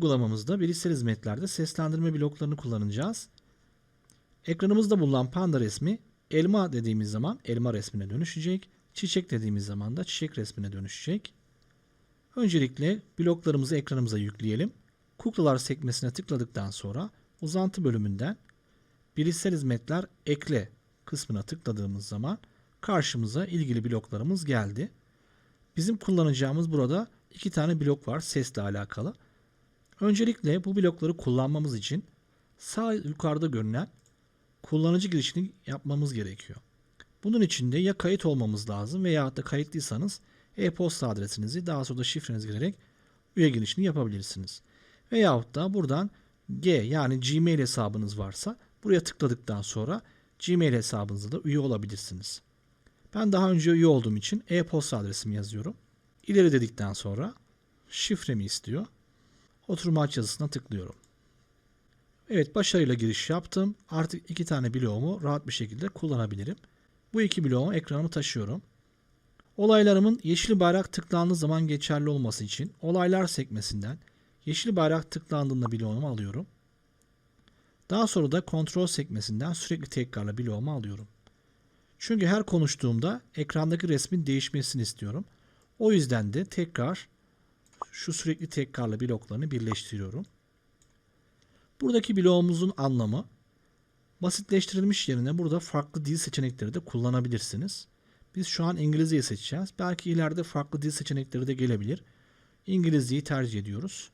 uygulamamızda bilişsel hizmetlerde seslendirme bloklarını kullanacağız. Ekranımızda bulunan panda resmi elma dediğimiz zaman elma resmine dönüşecek. Çiçek dediğimiz zaman da çiçek resmine dönüşecek. Öncelikle bloklarımızı ekranımıza yükleyelim. Kuklalar sekmesine tıkladıktan sonra uzantı bölümünden bilişsel hizmetler ekle kısmına tıkladığımız zaman karşımıza ilgili bloklarımız geldi. Bizim kullanacağımız burada iki tane blok var sesle alakalı. Öncelikle bu blokları kullanmamız için sağ yukarıda görünen kullanıcı girişini yapmamız gerekiyor. Bunun için de ya kayıt olmamız lazım veya da kayıtlıysanız e-posta adresinizi daha sonra da şifrenizi girerek üye girişini yapabilirsiniz. Veyahut da buradan G yani Gmail hesabınız varsa buraya tıkladıktan sonra Gmail hesabınızda da üye olabilirsiniz. Ben daha önce üye olduğum için e-posta adresimi yazıyorum. İleri dedikten sonra şifremi istiyor. Oturma aç yazısına tıklıyorum. Evet başarıyla giriş yaptım. Artık iki tane bloğumu rahat bir şekilde kullanabilirim. Bu iki bloğumu ekranıma taşıyorum. Olaylarımın yeşil bayrak tıklandığı zaman geçerli olması için olaylar sekmesinden yeşil bayrak tıklandığında bloğumu alıyorum. Daha sonra da kontrol sekmesinden sürekli tekrarla bloğumu alıyorum. Çünkü her konuştuğumda ekrandaki resmin değişmesini istiyorum. O yüzden de tekrar şu sürekli tekrarla bloklarını birleştiriyorum. Buradaki bloğumuzun anlamı basitleştirilmiş yerine burada farklı dil seçenekleri de kullanabilirsiniz. Biz şu an İngilizceyi seçeceğiz. Belki ileride farklı dil seçenekleri de gelebilir. İngilizceyi tercih ediyoruz.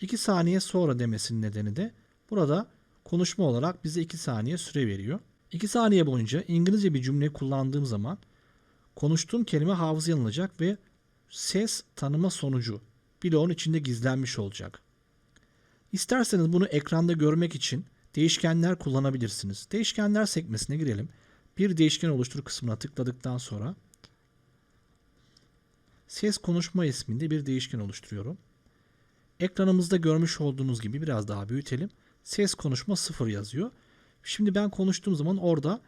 2 saniye sonra demesinin nedeni de burada konuşma olarak bize 2 saniye süre veriyor. 2 saniye boyunca İngilizce bir cümle kullandığım zaman konuştuğum kelime hafızaya alınacak ve ses tanıma sonucu bloğun içinde gizlenmiş olacak. İsterseniz bunu ekranda görmek için değişkenler kullanabilirsiniz. Değişkenler sekmesine girelim. Bir değişken oluştur kısmına tıkladıktan sonra ses konuşma isminde bir değişken oluşturuyorum. Ekranımızda görmüş olduğunuz gibi biraz daha büyütelim. Ses konuşma 0 yazıyor. Şimdi ben konuştuğum zaman orada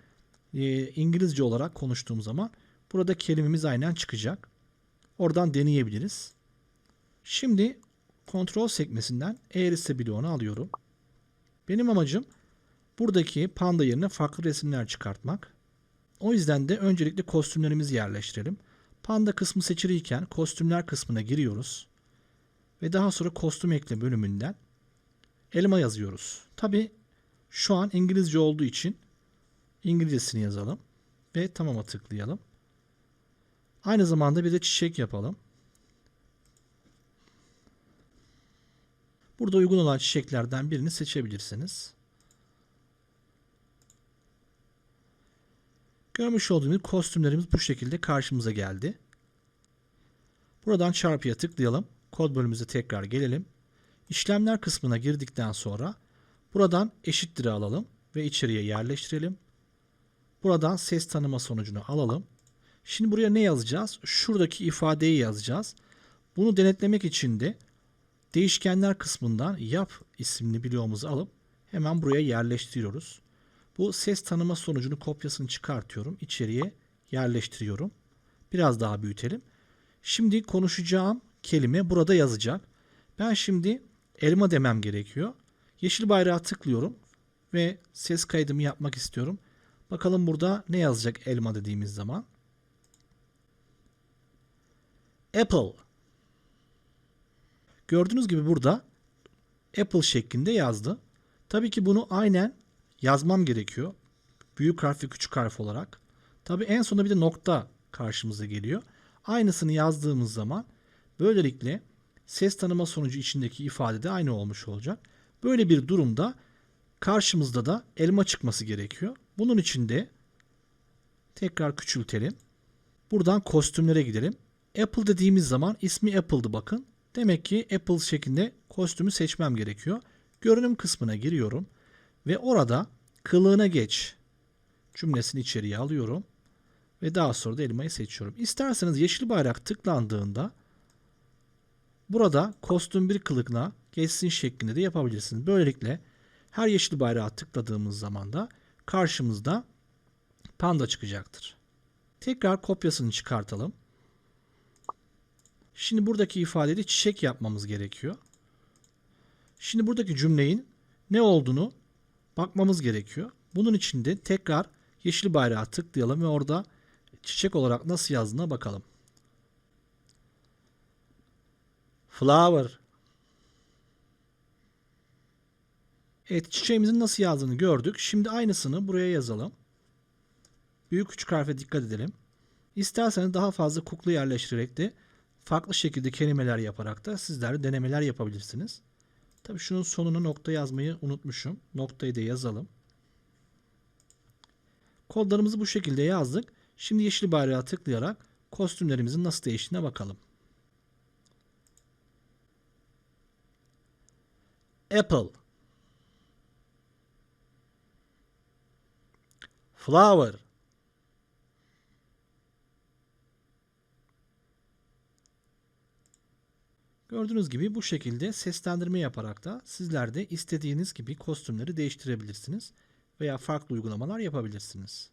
e, İngilizce olarak konuştuğum zaman burada kelimemiz aynen çıkacak. Oradan deneyebiliriz. Şimdi kontrol sekmesinden eğrisi bloğunu alıyorum. Benim amacım buradaki panda yerine farklı resimler çıkartmak. O yüzden de öncelikle kostümlerimizi yerleştirelim. Panda kısmı seçiliyken kostümler kısmına giriyoruz. Ve daha sonra kostüm ekle bölümünden elma yazıyoruz. Tabi şu an İngilizce olduğu için İngilizcesini yazalım. Ve tamama tıklayalım. Aynı zamanda bir de çiçek yapalım. Burada uygun olan çiçeklerden birini seçebilirsiniz. Görmüş olduğunuz kostümlerimiz bu şekilde karşımıza geldi. Buradan çarpıya tıklayalım. Kod bölümümüze tekrar gelelim. İşlemler kısmına girdikten sonra buradan eşittir'i alalım ve içeriye yerleştirelim. Buradan ses tanıma sonucunu alalım. Şimdi buraya ne yazacağız? Şuradaki ifadeyi yazacağız. Bunu denetlemek için de değişkenler kısmından yap isimli bloğumuzu alıp hemen buraya yerleştiriyoruz. Bu ses tanıma sonucunu kopyasını çıkartıyorum. içeriye yerleştiriyorum. Biraz daha büyütelim. Şimdi konuşacağım kelime burada yazacak. Ben şimdi elma demem gerekiyor. Yeşil bayrağı tıklıyorum ve ses kaydımı yapmak istiyorum. Bakalım burada ne yazacak elma dediğimiz zaman. Apple. Gördüğünüz gibi burada Apple şeklinde yazdı. Tabii ki bunu aynen yazmam gerekiyor. Büyük harf ve küçük harf olarak. Tabii en sonunda bir de nokta karşımıza geliyor. Aynısını yazdığımız zaman böylelikle ses tanıma sonucu içindeki ifade de aynı olmuş olacak. Böyle bir durumda karşımızda da elma çıkması gerekiyor. Bunun için de tekrar küçültelim. Buradan kostümlere gidelim. Apple dediğimiz zaman ismi Apple'dı bakın. Demek ki Apple şeklinde kostümü seçmem gerekiyor. Görünüm kısmına giriyorum ve orada kılığına geç cümlesini içeriye alıyorum ve daha sonra da elmayı seçiyorum. İsterseniz yeşil bayrak tıklandığında burada kostüm bir kılıkla geçsin şeklinde de yapabilirsiniz. Böylelikle her yeşil bayrağı tıkladığımız zaman da karşımızda panda çıkacaktır. Tekrar kopyasını çıkartalım. Şimdi buradaki ifadede çiçek yapmamız gerekiyor. Şimdi buradaki cümlenin ne olduğunu bakmamız gerekiyor. Bunun için de tekrar yeşil bayrağı tıklayalım ve orada çiçek olarak nasıl yazdığına bakalım. Flower. Evet çiçeğimizin nasıl yazdığını gördük. Şimdi aynısını buraya yazalım. Büyük küçük harfe dikkat edelim. İsterseniz daha fazla kukla yerleştirerek de farklı şekilde kelimeler yaparak da sizler denemeler yapabilirsiniz. Tabii şunun sonuna nokta yazmayı unutmuşum. Noktayı da yazalım. Kodlarımızı bu şekilde yazdık. Şimdi yeşil bayrağı tıklayarak kostümlerimizin nasıl değiştiğine bakalım. Apple Flower Gördüğünüz gibi bu şekilde seslendirme yaparak da sizler de istediğiniz gibi kostümleri değiştirebilirsiniz veya farklı uygulamalar yapabilirsiniz.